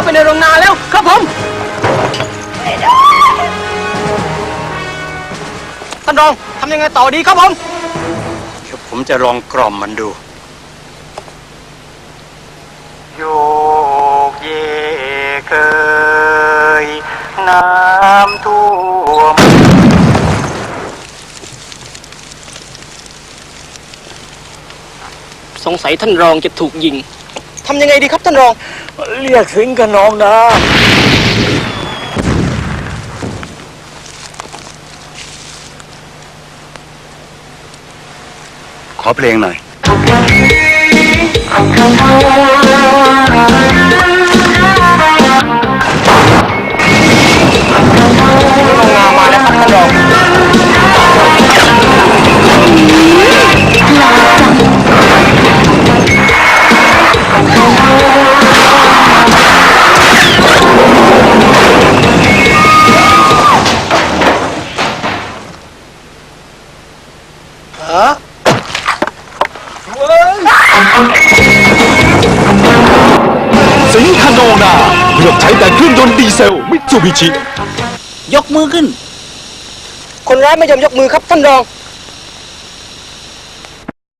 าไปในโรงงานแล้วครับผมท่านรองทำยังไงต่อดีครับผมเดี๋ยวผมจะลองกล่อมมันดู โยกเยเคย น้ำท่วมสงสัยท่านรองจะถูกยิง ทำยังไงดีครับท่านรอง เรียกสิงกับน้องนะ ขอเพลงหน่อย สิงคโนนาเลือกใช้แต่เครื่องยนต์ดีเซลมิตซูบิชิ ยกมือขึ้น คนร้ายไม่ยอมยกมือครับท่านรอง